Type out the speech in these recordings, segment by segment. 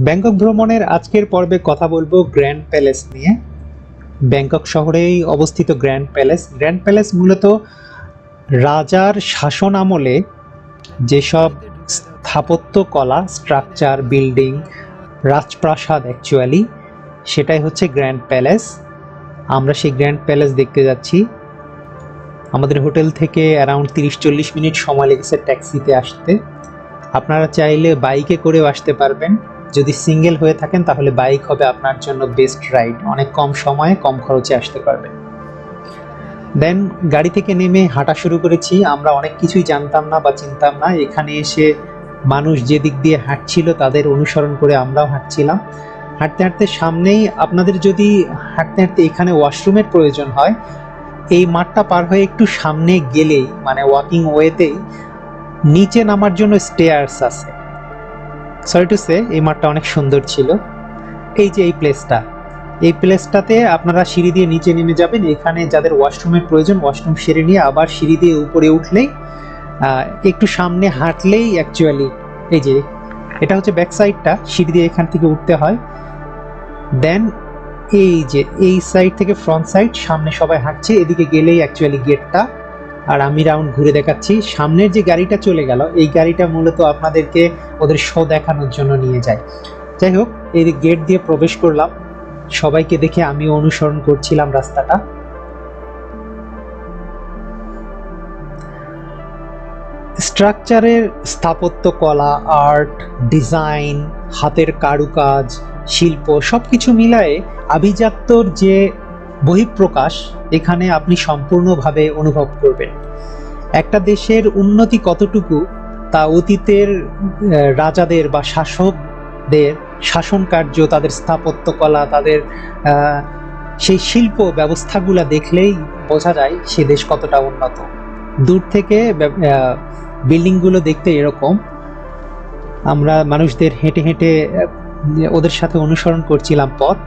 Bangkok ভ্রমণের আজকের পর্বে কথা বলব গ্র্যান্ড প্যালেস নিয়ে। ব্যাংকক শহরেই অবস্থিত গ্র্যান্ড প্যালেস। গ্র্যান্ড প্যালেস মূলত রাজার শাসন আমলে যেসব স্থাপত্য, কলা, স্ট্রাকচার, বিল্ডিং, রাজপ্রাসাদ অ্যাকচুয়ালি সেটাই হচ্ছে গ্র্যান্ড প্যালেস। আমরা সেই গ্র্যান্ড প্যালেস দেখতে যাচ্ছি। আমাদের হোটেল থেকে অ্যারাউন্ড তিরিশ চল্লিশ মিনিট সময় লেগেছে ট্যাক্সিতে আসতে। আপনারা চাইলে বাইকে করেও আসতে পারবেন। যদি সিঙ্গেল হয়ে থাকেন, তাহলে বাইক হবে আপনার জন্য বেস্ট রাইড। অনেক কম সময়ে কম খরচে আসতে পারবেন। দেন গাড়ি থেকে নেমে হাঁটা শুরু করেছি। আমরা অনেক কিছুই জানতাম না বা চিনতাম না। এখানে এসে মানুষ যে দিক দিয়ে হাঁটছিল, তাদের অনুসরণ করে আমরাও হাঁটছিলাম। হাঁটতে হাঁটতে সামনেই আপনাদের যদি হাঁটতে হাঁটতে এখানে ওয়াশরুমের প্রয়োজন হয়, এই মাঠটা পার হয়ে একটু সামনে গেলেই মানে ওয়াকিং ওয়েতেই নিচে নামার জন্য স্টেয়ার্স আছে। সরি টু সে এই মাঠটা অনেক সুন্দর ছিল। এই যে এই প্লেসটা এই প্লেসটাতে আপনারা সিঁড়ি দিয়ে নিচে নেমে যাবেন। এখানে যাদের ওয়াশরুমের প্রয়োজন ওয়াশরুম সেরে নিয়ে আবার সিঁড়ি দিয়ে উপরে উঠলেই একটু সামনে হাঁটলেই অ্যাকচুয়ালি এই যে, এটা হচ্ছে ব্যাক সাইডটা সিঁড়ি দিয়ে এখান থেকে উঠতে হয়। দেন এই যে, এই সাইড থেকে ফ্রন্ট সাইড সামনে সবাই হাঁটছে, এদিকে গেলেই অ্যাকচুয়ালি গেটটা আর আমি রাউন্ড ঘুরে দেখাচ্ছি। সামনের যে গাড়িটা চলে গেল, এই গাড়িটা মূলত আপনাদেরকে ওদের শো দেখানোর জন্য নিয়ে যায়। যাই হোক এই গেট দিয়ে প্রবেশ করলাম। সবাইকে দেখে আমি অনুসরণ করছিলাম রাস্তাটা। স্ট্রাকচারের স্থাপত্য, কলা, আর্ট, ডিজাইন, হাতের কারুকাজ, শিল্প সব কিছু মিলায়ে আভিজাত্যর যে বহিঃপ্রকাশ, এখানে আপনি সম্পূর্ণভাবে অনুভব করবেন। একটা দেশের উন্নতি কতটুকু তা অতীতের রাজাদের বা শাসকদের শাসন কার্য, তাদের স্থাপত্য কলা, তাদের সেই শিল্প ব্যবস্থাগুলা দেখলেই বোঝা যায় সে দেশ কতটা উন্নত। দূর থেকে বিল্ডিংগুলো দেখতে এরকম। আমরা মানুষদের হেঁটে হেঁটে ওদের সাথে অনুসরণ করছিলাম পথ।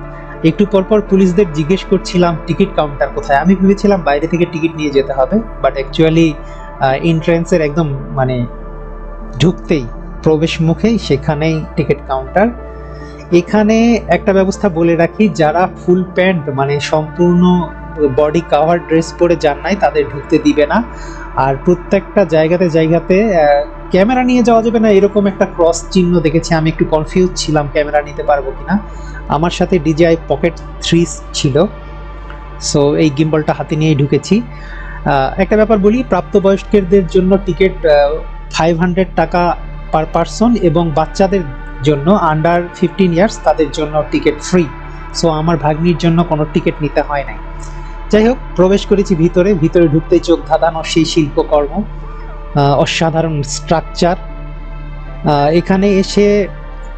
একটু পরপর পুলিশদের জিজ্ঞেস করছিলাম, টিকিট কাউন্টার কোথায়? আমি ভেবেছিলাম বাইরে থেকে টিকিট নিয়ে যেতে হবে বাট অ্যাকচুয়ালি এন্ট্রান্সের একদম মানে ঢুকতেই, প্রবেশ মুখেই সেখানেই টিকিট কাউন্টার। এখানে একটা ব্যবস্থা বলে রাখি, যারা ফুল প্যান্ট মানে সম্পূর্ণ বডি কাভার ড্রেস পরে যান নাই, তাদের ঢুকতে দিবে না। আর প্রত্যেকটা জায়গাতে জায়গাতে ক্যামেরা নিয়ে যাওয়া যাবে না? এরকম একটা ক্রস চিহ্ন দেখেছি। আমি একটু কনফিউজ ছিলাম ক্যামেরা নিতে পারব কিনা। আমার সাথে ডিজিআই পকেট থ্রি ছিল। সো এই গিম্বলটা হাতে নিয়েই ঢুকেছি। একটা ব্যাপার বলি প্রাপ্তবয়স্কদের জন্য টিকিট ফাইভ হান্ড্রেড টাকা পার পারসন এবং বাচ্চাদের জন্য আন্ডার ফিফটিন ইয়ার্স তাদের জন্য টিকিট ফ্রি সো আমার ভাগ্নির জন্য কোনো টিকিট নিতে হয় নাই। যাই হোক, প্রবেশ করেছি ভিতরে। ভিতরে ঢুকতেই চোখ ধাঁধানো সেই শিল্পকর্ম। অসাধারণ স্ট্রাকচার এখানে এসে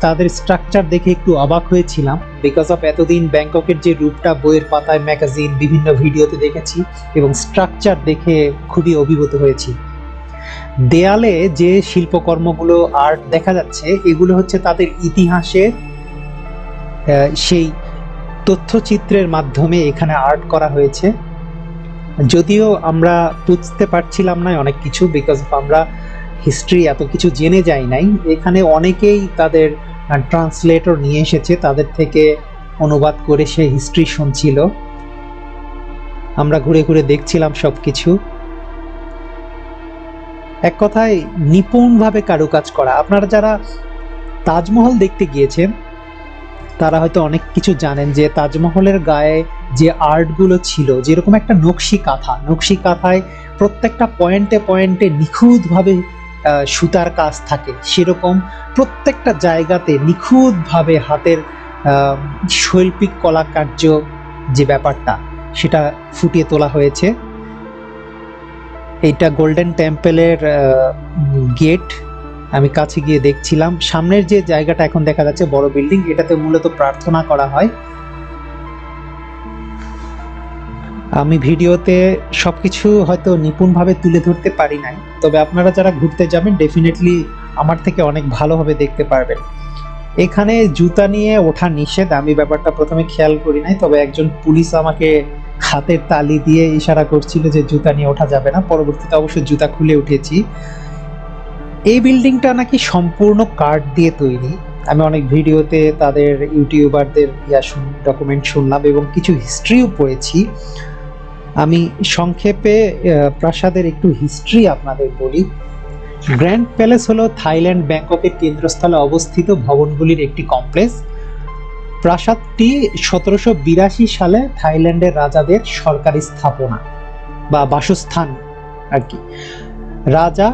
তাদের স্ট্রাকচার দেখে একটু অবাক হয়েছিলাম। বিকজ অফ এতদিন ব্যাংককের যে রূপটা, বইয়ের পাতায় ম্যাগাজিন বিভিন্ন ভিডিওতে দেখেছি এবং স্ট্রাকচার দেখে খুবই অভিভূত হয়েছি। দেয়ালে যে শিল্পকর্মগুলো আর্ট দেখা যাচ্ছে, এগুলো হচ্ছে তাদের ইতিহাসের সেই তথ্যচিত্রের মাধ্যমে এখানে আর্ট করা হয়েছে। যদিও আমরা বুঝতে পারছিলাম না অনেক কিছু বিকজ আমরা হিস্ট্রি এত কিছু জেনে যাই নাই। এখানে অনেকেই তাদের ট্রান্সলেটর নিয়ে এসেছে, তাদের থেকে অনুবাদ করে সে হিস্ট্রি শুনছিল। আমরা ঘুরে ঘুরে দেখছিলাম সব কিছু এক কথায় নিপুণভাবে কারুকাজ করা। আপনারা যারা তাজমহল দেখতে গিয়েছেন তারা হয়তো অনেক কিছু জানেন যে তাজমহলের গায়ে যে আর্টগুলো ছিল, যেরকম একটা নকশি কাঁথা, নকশি কাঁথায় প্রত্যেকটা পয়েন্টে পয়েন্টে নিখুঁতভাবে সুতার কাজ থাকে। সেরকম প্রত্যেকটা জায়গাতে নিখুঁতভাবে হাতের শৈল্পিক কলাকার্য যে ব্যাপারটা, সেটা ফুটিয়ে তোলা হয়েছে। এইটা গোল্ডেন টেম্পেলের গেট। আমি কাছে গিয়ে দেখছিলাম, সামনের যে জায়গাটা এখন দেখা যাচ্ছে বড় বিল্ডিং, এটাতে মূলত প্রার্থনা করা হয়। আমি ভিডিওতে সবকিছু হয়তো নিপুণভাবে তুলে ধরতে পারি নাই, তবে আপনারা যারা ঘুরতে যাবেন ডেফিনেটলি আমার থেকে অনেক ভালোভাবে দেখতে পারবেন। এখানে জুতা নিয়ে ওঠা নিষেধ, আমি ব্যাপারটা প্রথমে খেয়াল করি নাই, তবে একজন পুলিশ আমাকে হাতের তালি দিয়ে ইশারা করছিল যে জুতা নিয়ে ওঠা যাবে না, পরবর্তীতে অবশ্য জুতা খুলে উঠেছি। এই বিল্ডিংটা নাকি সম্পূর্ণ কাঠ দিয়ে তৈরি। আমি অনেক ভিডিওতে তাদের ইউটিউবারদের ইয়া ডকুমেন্ট শুনলাম এবং কিছু হিস্ট্রিও পড়েছি। আমি সংক্ষেপে প্রাসাদের একটু হিস্ট্রি আপনাদের বলি। গ্র্যান্ড প্যালেস হলো থাইল্যান্ড ব্যাংককের কেন্দ্রস্থলে অবস্থিত ভবনগুলির একটি কমপ্লেক্স প্রাসাদটি সতেরোশো বিরাশি সালে থাইল্যান্ডের রাজাদের সরকারি স্থাপনা বা বাসস্থান আর কি। রাজা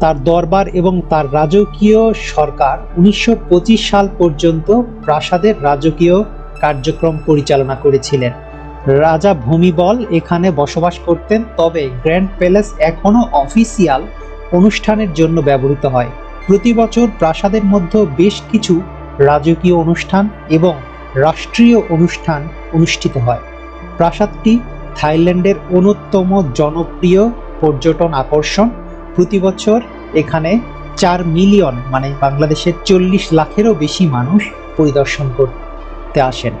তার দরবার এবং তার রাজকীয় সরকার উনিশশো পঁচিশ সাল পর্যন্ত প্রাসাদের রাজকীয় কার্যক্রম পরিচালনা করেছিলেন। রাজা ভূমিবল এখানে বসবাস করতেন, তবে গ্র্যান্ড প্যালেস এখনও অফিসিয়াল অনুষ্ঠানের জন্য ব্যবহৃত হয়। প্রতি বছর প্রাসাদের মধ্যে বেশ কিছু রাজকীয় অনুষ্ঠান এবং রাষ্ট্রীয় অনুষ্ঠান অনুষ্ঠিত হয়। প্রাসাদটি থাইল্যান্ডের অন্যতম জনপ্রিয় পর্যটন আকর্ষণ। প্রতি বছর এখানে চার মিলিয়ন মানে বাংলাদেশের চল্লিশ লাখেরও বেশি মানুষ পরিদর্শন করতে আসেন।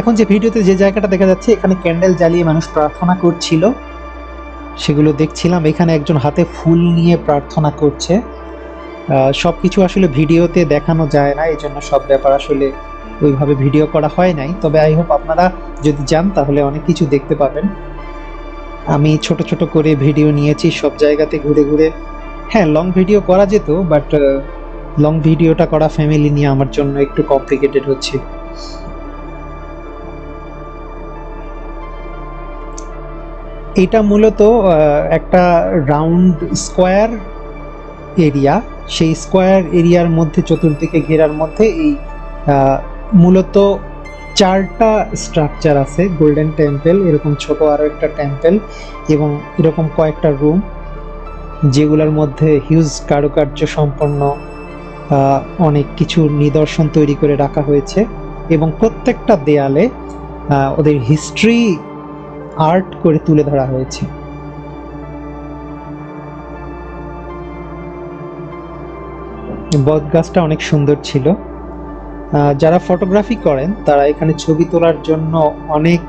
এখন যে ভিডিওতে যে জায়গাটা দেখা যাচ্ছে, এখানে ক্যান্ডেল জ্বালিয়ে মানুষ প্রার্থনা করছিল, সেগুলো দেখছিলাম। এখানে একজন হাতে ফুল নিয়ে প্রার্থনা করছে। সব কিছু আসলে ভিডিওতে দেখানো যায় না এই জন্য সব ব্যাপার আসলে ওইভাবে ভিডিও করা হয় নাই। তবে আই হোপ আপনারা যদি যান, তাহলে অনেক কিছু দেখতে পাবেন। আমি ছোট ছোট করে ভিডিও নিয়েছি, সব জায়গাতে ঘুরে ঘুরে। হ্যাঁ লং ভিডিও করা যেত বাট লং ভিডিওটা করা ফ্যামিলি নিয়ে আমার জন্য একটু কমপ্লিকেটেড হচ্ছে। এটা মূলত একটা রাউন্ড স্কোয়ার এরিয়া সেই স্কোয়ার এরিয়ার মধ্যে, চতুর্দিকে ঘেরার মধ্যে এই মূলত চারটা স্ট্রাকচার আছে গোল্ডেন টেম্পল এরকম ছোট আরও একটা টেম্পল এবং এরকম কয়েকটা রুম যেগুলোর মধ্যে হিউজ কারুকার্য সম্পন্ন অনেক কিছু নিদর্শন তৈরি করে রাখা হয়েছে এবং প্রত্যেকটা দেয়ালে ওদের হিস্ট্রি আর্ট করে তুলে ধরা হয়েছে। বট গাছটা অনেক সুন্দর ছিল। যারা ফটোগ্রাফি করেন, তারা এখানে ছবি তোলার জন্য অনেক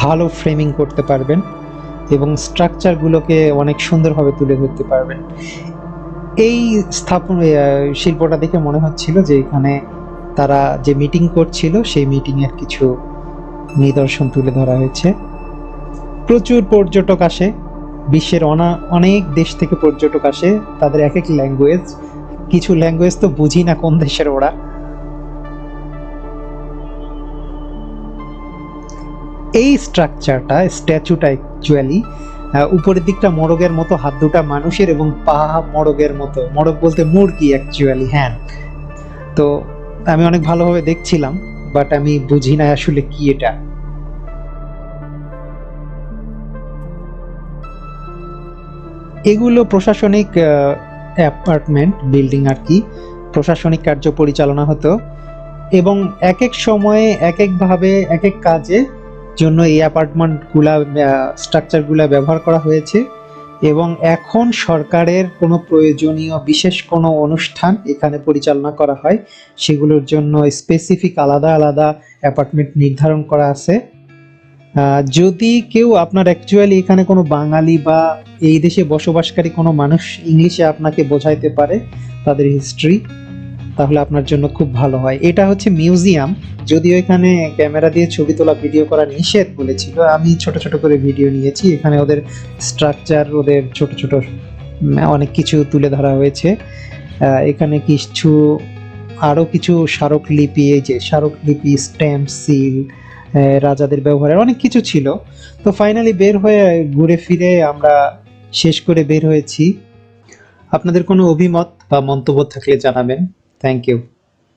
ভালো ফ্রেমিং করতে পারবেন এবং স্ট্রাকচারগুলোকে অনেক সুন্দরভাবে তুলে ধরতে পারবেন। এই স্থাপন শিল্পটা দেখে মনে হচ্ছিল যে এখানে তারা যে মিটিং করছিল, সেই মিটিংয়ের কিছু নিদর্শন তুলে ধরা হয়েছে। প্রচুর পর্যটক আসে, বিশ্বের অনা, অনেক দেশ থেকে পর্যটক আসে, তাদের এক এক ল্যাঙ্গুয়েজ কিছু ল্যাঙ্গুয়েজ তো বুঝি না কোন দেশের ওরা। এই স্ট্রাকচারটা স্ট্যাচুটা অ্যাকচুয়ালি উপরের দিকটা মোরগের মতো, হাত দুটা মানুষের এবং পা মোরগের মতো। মোরগ বলতে মুরগি অ্যাকচুয়ালি হ্যাঁ। তো আমি অনেক ভালোভাবে দেখছিলাম বাট আমি বুঝি না আসলে কি এটা। এগুলো প্রশাসনিক অ্যাপার্টমেন্ট বিল্ডিং আর কি। প্রশাসনিক কার্য পরিচালনা হতো। এবং এক এক সময়ে এক একভাবে এক এক কাজে জন্য এই অ্যাপার্টমেন্টগুলা স্ট্রাকচারগুলা ব্যবহার করা হয়েছে এবং এখন সরকারের কোনো প্রয়োজনীয় বিশেষ কোনো অনুষ্ঠান এখানে পরিচালনা করা হয়। সেগুলোর জন্য স্পেসিফিক আলাদা আলাদা অ্যাপার্টমেন্ট নির্ধারণ করা আছে। যদি কেউ আপনার অ্যাকচুয়ালি এখানে কোনো বাঙালি বা এই দেশে বসবাসকারী কোনো মানুষ ইংলিশে আপনাকে বোঝাইতে পারে তাদের হিস্ট্রি তাহলে আপনার জন্য খুব ভালো হয়। এটা হচ্ছে মিউজিয়াম। যদিও এখানে ক্যামেরা দিয়ে ছবি তোলা, ভিডিও করা নিষেধ বলেছিল, আমি ছোট ছোট করে ভিডিও নিয়েছি। এখানে ওদের স্ট্রাকচার ওদের ছোট ছোট অনেক কিছু তুলে ধরা হয়েছে। এখানে কিছু আরও কিছু স্মারকলিপি এই যে স্মারকলিপি স্ট্যাম্প সিল রাজাদের ব্যবহারের অনেক কিছু ছিল। তো ফাইনালি বের হয়ে ঘুরে ফিরে আমরা শেষ করে বের হয়েছি। আপনাদের কোনো অভিমত বা মন্তব্য থাকলে জানাবেন। Thank you.